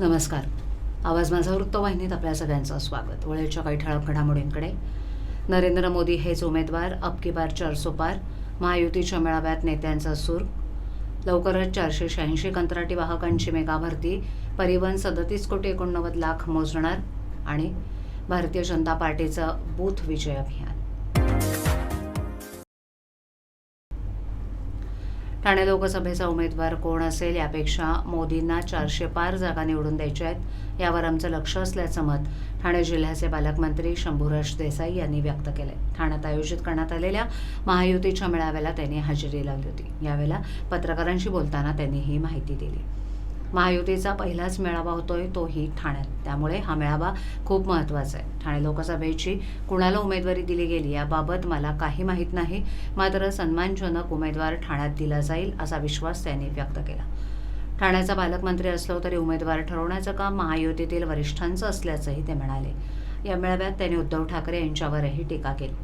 नमस्कार. आवाज माझा वृत्तवाहिनीत आपल्या सगळ्यांचं स्वागत. वेळेच्या काही ठळक घडामोडींकडे. नरेंद्र मोदी हेच उमेदवार अबकी बार चारसो पार महायुतीच्या मेळाव्यात नेत्यांचा सूर. लवकरच चारशे शहाऐंशी कंत्राटी वाहकांची मेगा भरती परिवहन सदतीस कोटी एकोणनव्वद लाख मोजणार आणि भारतीय जनता पार्टीचं बूथ विजय अभियान. ठाणे लोकसभेचा उमेदवार कोण असेल यापेक्षा मोदींना चारशे पार जागा निवडून द्यायच्या आहेत. यावर आमचं लक्ष असल्याचं मत ठाणे जिल्ह्याचे पालकमंत्री शंभूराज देसाई यांनी व्यक्त केलंय. ठाण्यात आयोजित करण्यात आलेल्या महायुतीच्या मेळाव्याला त्यांनी हजेरी लावली होती. यावेळेला पत्रकारांशी बोलताना त्यांनी ही माहिती दिली. महायुतीचा पहिलाच मेळावा होतोय तोही ठाण्यात. त्यामुळे हा मेळावा खूप महत्त्वाचा आहे. ठाणे लोकसभेची कुणाला उमेदवारी दिली गेली याबाबत मला काही माहीत नाही. मात्र सन्मानजनक उमेदवार ठाण्यात दिला जाईल असा विश्वास त्यांनी व्यक्त केला. ठाण्याचा पालकमंत्री असलो तरी उमेदवार ठरवण्याचं काम महायुतीतील वरिष्ठांचं असल्याचंही ते म्हणाले. या मेळाव्यात त्यांनी उद्धव ठाकरे यांच्यावरही टीका केली.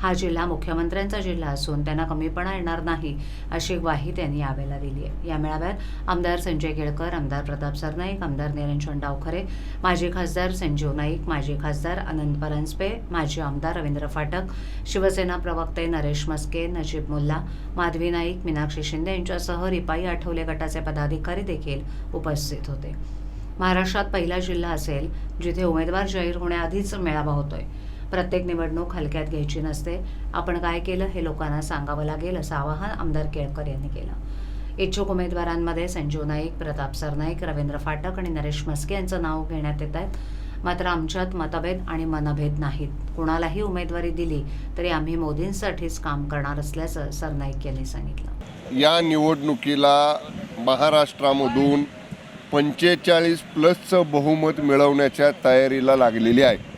हा जिल्हा मुख्यमंत्र्यांचा जिल्हा असून त्यांना कमीपणा येणार नाही अशी ग्वाही त्यांनी यावेळेला दिली आहे. या मेळाव्यात आमदार संजय केळकर आमदार प्रताप सरनाईक आमदार निरंजन डावखरे माजी खासदार संजीव नाईक माजी खासदार अनंत परांजपे माजी आमदार रवींद्र फाटक शिवसेना प्रवक्ते नरेश मस्के नजीब मुल्ला माधवी नाईक मीनाक्षी शिंदे यांच्यासह रिपाई आठवले गटाचे पदाधिकारी देखील उपस्थित होते. महाराष्ट्रात पहिला जिल्हा असेल जिथे उमेदवार जाहीर होण्याआधीच मेळावा होतोय. प्रत्येक निवडणूक हलक्यात घ्यायची नसते. आपण काय केलं? हे लोकांना सांगावं लागेल असं आवाहन आमदार केळकर यांनी केलं. इच्छुक उमेदवारांमध्ये संजीव नाईक प्रताप सरनाईक रवींद्र फाटक आणि नरेश मस्के यांचं नाव घेण्यात येत आहेत. मात्र आमच्यात मतभेद आणि मनभेद नाहीत. कुणालाही उमेदवारी दिली तरी आम्ही मोदींसाठीच काम करणार असल्याचं सरनाईक यांनी सांगितलं. या निवडणुकीला महाराष्ट्रामधून पंचेचाळीस प्लसचं बहुमत मिळवण्याच्या तयारीला लागलेली आहे.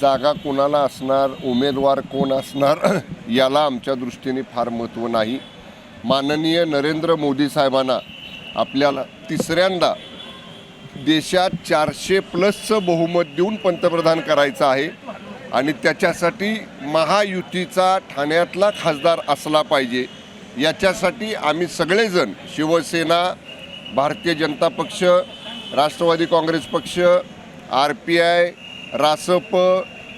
जागा कोणाला असणार उमेदवार कोण असणार याला आमच्या दृष्टीने फार महत्त्व नाही. माननीय नरेंद्र मोदी साहेबांना आपल्याला तिसऱ्यांदा देशात चारशे प्लसचं बहुमत देऊन पंतप्रधान करायचं आहे आणि त्याच्यासाठी महायुतीचा ठाण्यातला खासदार असला पाहिजे. याच्यासाठी आम्ही सगळेजण शिवसेना भारतीय जनता पक्ष राष्ट्रवादी काँग्रेस पक्ष R P I Rasap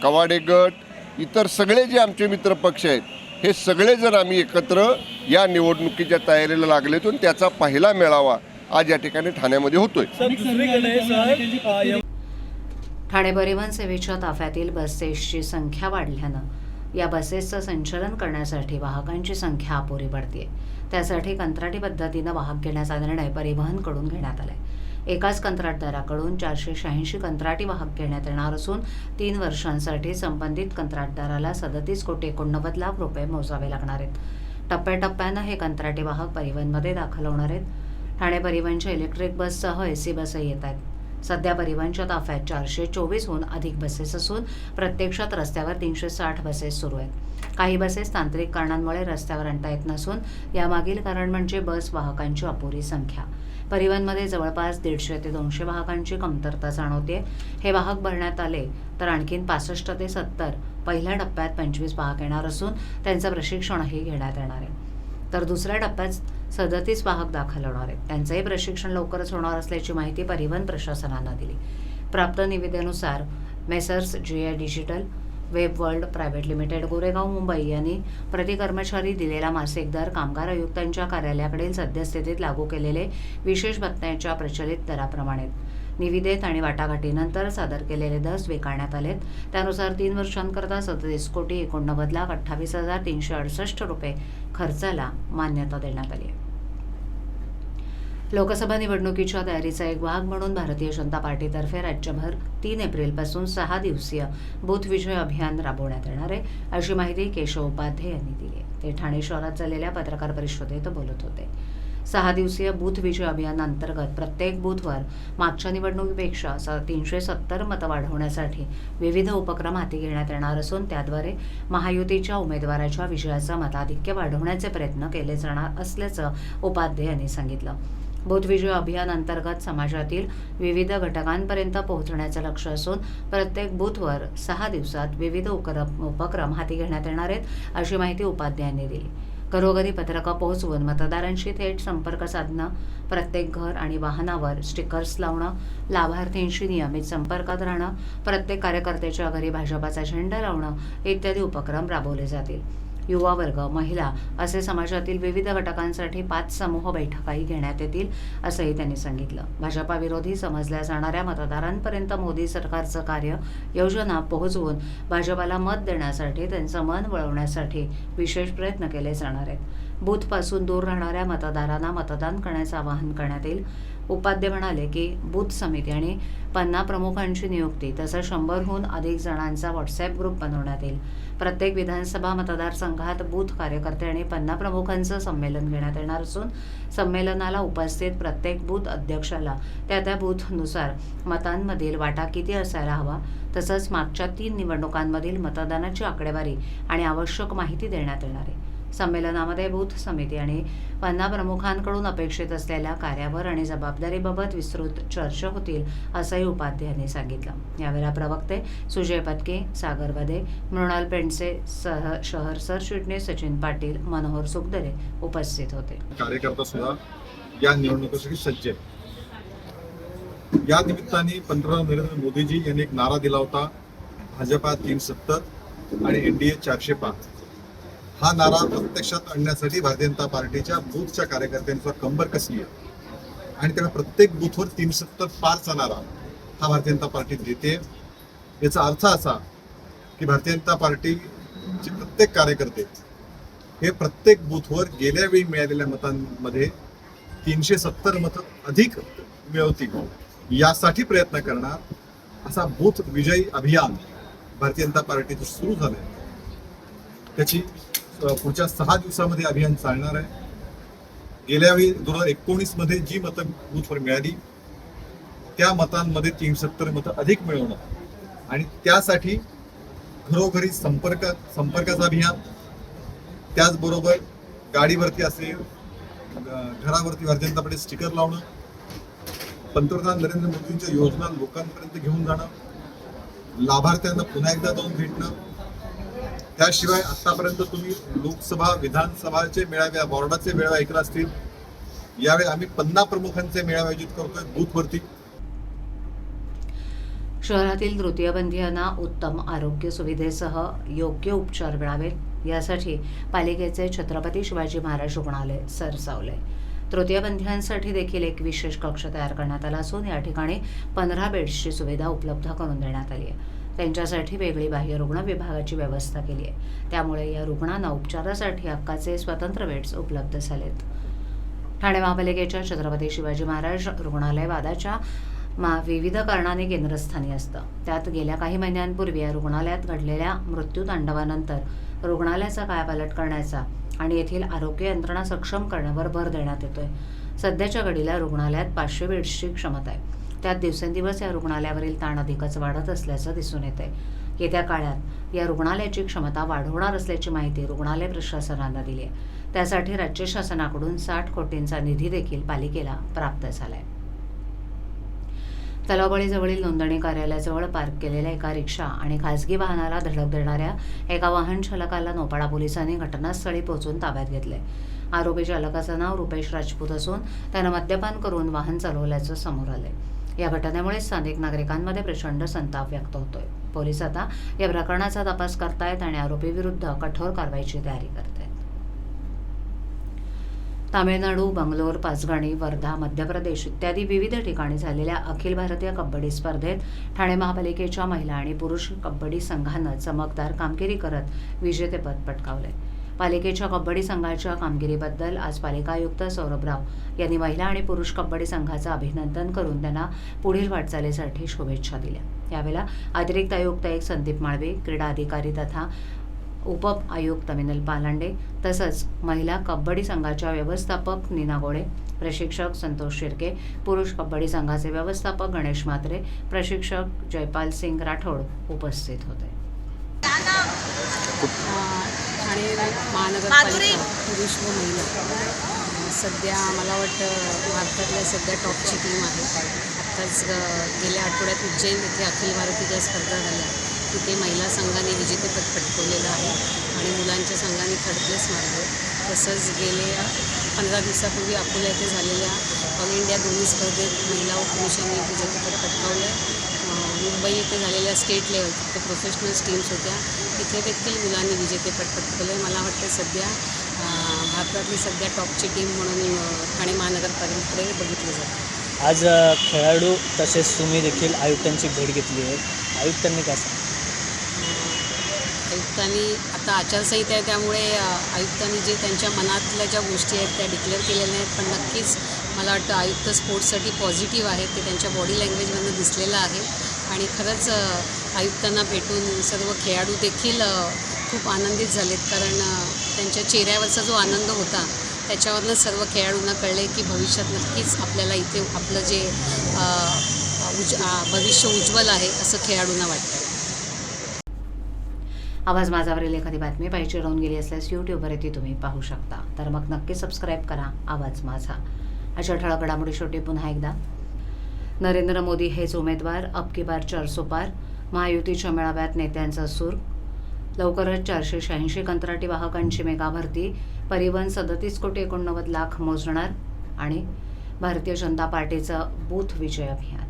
Kawade गट इतर सगळे जे आमचे मित्र पक्ष आहेत हे सगळेजण आम्ही एकत्र या निवडणुकीच्या तयारीला लागलेतो आणि त्याचा पहिला मेळावा आज या ठिकाणी ठाण्यामध्ये होतोय. ठाणे परिवहन सेवेच्या ताफ्यातील बसेसची संख्या वाढल्यानं या बसेसचं संचलन करण्यासाठी वाहकांची संख्या अपुरी पडते त्यासाठी कंत्राटी पद्धतीनं वाहक घेण्याचा निर्णय परिवहनकडून घेण्यात आलाय. एकाच कंत्राटदाराकडून चारशे शहाऐंशी कंत्राटी वाहक घेण्यात येणार असून तीन वर्षांसाठी संबंधित कंत्राटदाराला सदतीस कोटी एकोणनव्वद लाख रुपये मोजावे लागणार आहेत. टप्प्याटप्प्यानं हे कंत्राटी वाहक परिवहनमध्ये दाखल होणार आहेत. ठाणे परिवहनच्या इलेक्ट्रिक बससह ए सी बसही येत आहेत. सध्या परिवहनच्या ताफ्यात चारशे चोवीसहून अधिक बसेस असून प्रत्यक्षात रस्त्यावर तीनशे साठ बसेस सुरू आहेत. काही बसेस तांत्रिक कारणांमुळे रस्त्यावर आणता येत नसून यामागील कारण म्हणजे बस वाहकांची अपुरी संख्या. परिवहनमध्ये जवळपास दीडशे ते दोनशे वाहकांची कमतरता जाणवते हे वाहक भरण्यात आले तर आणखीन पासष्ट ते सत्तर पहिल्या टप्प्यात पंचवीस वाहक येणार असून त्यांचं प्रशिक्षणही घेण्यात येणार आहे. तर दुसऱ्या टप्प्यात सदतीस वाहक दाखल होणार आहेत. त्यांचंही प्रशिक्षण लवकरच होणार असल्याची माहिती परिवहन प्रशासनानं दिली. प्राप्त निविदेनुसार Messrs G digital web world private limited Goregaon Mumbai यांनी प्रति कर्मचारी दिलेला मासिक दर कामगार आयुक्तांच्या कार्यालयाकडील सद्यस्थितीत लागू केलेले विशेष भत्त्यांच्या प्रचलित दराप्रमाणे. निविदेत आणि वाटाघाटीनंतर सादर केलेले दर स्वीकारण्यात आलेत. त्यानुसार तीन वर्षांकरता सदतीस कोटी एकोणनव्वद लाख अठ्ठावीस हजार तीनशे अडसष्ट रुपये खर्चाला मान्यता देण्यात आली आहे. लोकसभा निवडणुकीच्या तयारीचा एक भाग म्हणून भारतीय जनता पार्टीतर्फे राज्यभर तीन एप्रिलपासून सहा दिवसीय बूथ विजय अभियान राबवण्यात येणार आहे अशी माहिती केशव उपाध्ये यांनी दिली आहे. ते ठाणे शहरात झालेल्या पत्रकार परिषदेत बोलत होते. सहा दिवसीय बूथ विजय अभियानांतर्गत प्रत्येक बूथवर मागच्या निवडणुकीपेक्षा स तीनशे सत्तर मतं वाढवण्यासाठी विविध उपक्रम हाती घेण्यात येणार असून त्याद्वारे महायुतीच्या उमेदवाराच्या विजयाचं मताधिक्य वाढवण्याचे प्रयत्न केले जाणार असल्याचं उपाध्ये यांनी सांगितलं. बोधविजय अभियान अंतर्गत समाजातील विविध घटकांपर्यंत पोहोचण्याचं लक्ष असून प्रत्येक बूथवर सहा दिवसात विविध उपक्रम उपक्रम हाती घेण्यात येणार आहेत अशी माहिती उपाध्यायांनी दिली. घरोघरी पत्रकं पोहोचवून मतदारांशी थेट संपर्क साधणं प्रत्येक घर आणि वाहनावर स्टिकर्स लावणं लाभार्थींशी नियमित संपर्कात राहणं प्रत्येक कार्यकर्त्याच्या घरी भाजपाचा झेंडा लावणं इत्यादी उपक्रम राबवले जातील. युवा वर्ग महिला असे समाजातील विविध घटकांसाठी पाच समूह बैठकाही घेण्यात येतील असंही त्यांनी सांगितलं. भाजपा विरोधी समजल्या जाणाऱ्या मतदारांपर्यंत मोदी सरकारचं कार्य योजना पोहोचवून भाजपाला मत देण्यासाठी त्यांचं मन वळवण्यासाठी विशेष प्रयत्न केले जाणार आहेत. बूथपासून दूर राहणाऱ्या मतदारांना मतदान करण्याचं आवाहन करण्यात येईल. उपाध्ये म्हणाले की बूथ समिती आणि पन्ना प्रमुखांची नियुक्ती तसंच शंभरहून अधिक जणांचा व्हॉट्सॲप ग्रुप बनवण्यात येईल. प्रत्येक विधानसभा मतदारसंघात बूथ कार्यकर्ते आणि पन्ना प्रमुखांचं संमेलन घेण्यात येणार असून संमेलनाला उपस्थित प्रत्येक बूथ अध्यक्षाला त्या त्या बूथनुसार मतांमधील वाटा किती असायला हवा तसंच मागच्या तीन निवडणुकांमधील मतदानाची आकडेवारी आणि आवश्यक माहिती देण्यात येणार आहे. संमेलनामध्ये बूथ समिती आणि पन्ना प्रमुखांकडून अपेक्षित असलेल्या कार्यावर आणि जबाबदारीबाबत विस्तृत चर्चा होतील असंही उपाध्यायांनी सांगितलं. यावेळेला प्रवक्ते सुजय पत्के सागर वदे मृणाल पेंडसे सह शहर सरचिटणीस सचिन पाटील मनोहर सुखदरे उपस्थित होते. कार्यकर्ता सुद्धा या निवडणुकीसाठी सज्ज या निमित्ताने पंतप्रधान नरेंद्र मोदीजी यांनी एक नारा दिला होता भाजपा तीन सत्तर आणि एनडीए चारशे पाच. हा नारा प्रत्यक्षात आणण्यासाठी भारतीय जनता पार्टीच्या बूथच्या कार्यकर्त्यांचा कंबर कसली आहे? आणि त्यामुळे प्रत्येक बूथवर तीन सत्तर पारचा नारा हा भारतीय जनता पार्टी देते. याचा अर्थ असा की भारतीय जनता पार्टीचे प्रत्येक कार्यकर्ते हे प्रत्येक बूथवर गेल्या वेळी मिळालेल्या मतांमध्ये तीनशे सत्तर मतं अधिक मिळवतील. यासाठी प्रयत्न करणार असा बूथ विजयी अभियान भारतीय जनता पार्टीचं सुरू झालंय. त्याची पुढच्या सहा दिवसामध्ये अभियान चालणार आहे. गेल्या वेळी दोन हजार एकोणीसमध्ये जी मतं बूथवर मिळाली त्या मतांमध्ये तीन सत्तर मतं अधिक मिळवणं आणि त्यासाठी घरोघरी संपर्क संपर्काचं अभियान त्याचबरोबर गाडीवरती असेल ग- घरावरती भारतीय जनता स्टिकर लावणं पंतप्रधान नरेंद्र मोदींच्या योजना लोकांपर्यंत घेऊन जाणं लाभार्थ्यांना पुन्हा एकदा जाऊन भेटणं त्याशिवाय आतापर्यंत तुम्ही लोकसभा विधानसभाचे मेळावे बोर्डाचे मेळावे ऐकला असतील. यावेळी आम्ही पन्ना प्रमुखांचे मेळावे आयोजित करतोय बूथवरती शहरातील तृतीयबंधीयांना उत्तम आरोग्य सुविधेसह योग्य उपचार मिळावेत. यासाठी पालिकेचे छत्रपती शिवाजी महाराज रुग्णालय सरसावले तृतीयबंधीयांसाठी देखील एक विशेष कक्ष तयार करण्यात आला असून या ठिकाणी पंधरा बेड्सची सुविधा उपलब्ध करून देण्यात आली आहे. त्यांच्यासाठी वेगळी बाह्य रुग्ण विभागाची व्यवस्था केली आहे. त्यामुळे या रुग्णांना उपचारासाठी हक्काचे स्वतंत्र बेड्स उपलब्ध झालेत. ठाणे महापालिकेच्या छत्रपती शिवाजी महाराज रुग्णालय वादाच्या मा विविध कारणाने केंद्रस्थानी असतं. त्यात गेल्या काही महिन्यांपूर्वी या रुग्णालयात घडलेल्या मृत्यूतांडवानंतर रुग्णालयाचा कायापालट करण्याचा आणि येथील आरोग्य यंत्रणा सक्षम करण्यावर भर देण्यात येतोय. सध्याच्या घडीला रुग्णालयात पाचशे बेड्सची क्षमता आहे. त्यात दिवसेंदिवस या रुग्णालयावरील ताण अधिकच वाढत असल्याचं दिसून येते येत्या काळात या रुग्णालयाची क्षमता वाढवणार असल्याची माहिती रुग्णालय प्रशासनानं दिली आहे त्यासाठी राज्य शासनाकडून साठ कोटींचा निधी देखील पालिकेला प्राप्त झालाय. तलावबळीजवळील नोंदणी कार्यालयाजवळ पार्क केलेल्या एका रिक्षा आणि खासगी वाहनाला धडक देणाऱ्या एका वाहन चालकाला नोपाडा पोलिसांनी घटनास्थळी पोहोचून ताब्यात घेतले आरोपी चालकाचं नाव रुपेश राजपूत असून त्यानं मद्यपान करून वाहन चालवल्याचं समोर आलंय. या घटनेमुळे स्थानिक नागरिकांमध्ये प्रचंड संताप व्यक्त होतोय. पोलीस आता या प्रकरणाचा तपास करतायत आणि आरोपीविरुद्ध कठोर कारवाईची तयारी करतायत. तामिळनाडू बंगलोर पाचगणी वर्धा मध्य प्रदेश इत्यादी विविध ठिकाणी झालेल्या अखिल भारतीय कबड्डी स्पर्धेत ठाणे महापालिकेच्या महिला आणि पुरुष कबड्डी संघानं चमकदार कामगिरी करत विजेतेपद पटकावले पालिकेच्या कबड्डी संघाच्या कामगिरीबद्दल आज पालिका आयुक्त सौरभ राव यांनी महिला आणि पुरुष कबड्डी संघाचं अभिनंदन करून त्यांना पुढील वाटचालीसाठी शुभेच्छा दिल्या. यावेळेला अतिरिक्त आयुक्त एक संदीप माळवे क्रीडा अधिकारी तथा उप आयुक्त मिनल पालांडे तसंच महिला कबड्डी संघाच्या व्यवस्थापक नीना गोळे प्रशिक्षक संतोष शिर्के पुरुष कबड्डी संघाचे व्यवस्थापक गणेश म्हात्रे प्रशिक्षक जयपाल सिंग राठोड उपस्थित होते. ठाणे महानगरपालिका पुरुष व महिला. सध्या मला वाटतं भारतातल्या सध्या टॉपची टीम आहे. आत्ताच गेल्या आठवड्यात उज्जैन येथे अखिल भारतीय स्पर्धा झाल्या तिथे महिला संघाने विजेतेपद पटकवलेलं आहे आणि मुलांच्या संघाने थर्ड प्लेस मारले. तसंच गेल्या पंधरा दिवसापूर्वी अकोला येथे झालेल्या ऑल इंडिया दोन्ही स्पर्धेत महिला व पुरुषांनी विजेतेपद पटकावलं. मुंबई येथे झालेल्या स्टेट लेवल तिथे प्रोफेशनल्स टीम्स होत्या. तिथे देखील मुलांनी विजेतेपद पटकवलं मला वाटतं सध्या भारतातली सध्या टॉपची टीम म्हणून ठाणे महानगरपालिकेकडे बघितलं जातं. आज खेळाडू तसेच तुम्ही देखील आयुक्तांची भेट घेतली आहे. आयुक्तांनी काय सांगितलं? आयुक्तांनी आता आचारसंहिता आहे त्यामुळे आयुक्तांनी जे त्यांच्या मनातल्या ज्या गोष्टी आहेत त्या डिक्लेअर केलेल्या नाहीत पण नक्कीच मला वाटतं आयुक्त स्पोर्ट्ससाठी पॉझिटिव्ह आहेत ते त्यांच्या बॉडी लँग्वेजमधनं दिसलेलं आहे. आणि खरंच आयुक्तांना भेटून सर्व खेळाडू देखील खूप आनंदित झालेत. कारण त्यांच्या चेहऱ्यावरचा जो आनंद होता त्याच्यावरनं सर्व खेळाडूंना कळले की भविष्यात नक्कीच आपल्याला इथे आपलं जे उज भविष्य उज्ज्वल आहे असं खेळाडूंना वाटतं आवाज माझावरील एखादी बातमी पाहिजे राहून गेली असल्यास यूट्यूबवर ती तुम्ही पाहू शकता. तर मग नक्की सबस्क्राईब करा. आवाज माझा. अशा ठळक घडामोडी शेवटी पुन्हा एकदा. नरेंद्र मोदी हेच उमेदवार अब की बार चारसो पार महायुतीच्या मेळाव्यात नेत्यांचा सूर. लवकरच चारशे शहाऐंशी कंत्राटी वाहकांची मेगा भरती परिवहन सदतीस कोटी एकोणनव्वद लाख मोजणार आणि भारतीय जनता पार्टीचं बूथ विजय अभियान.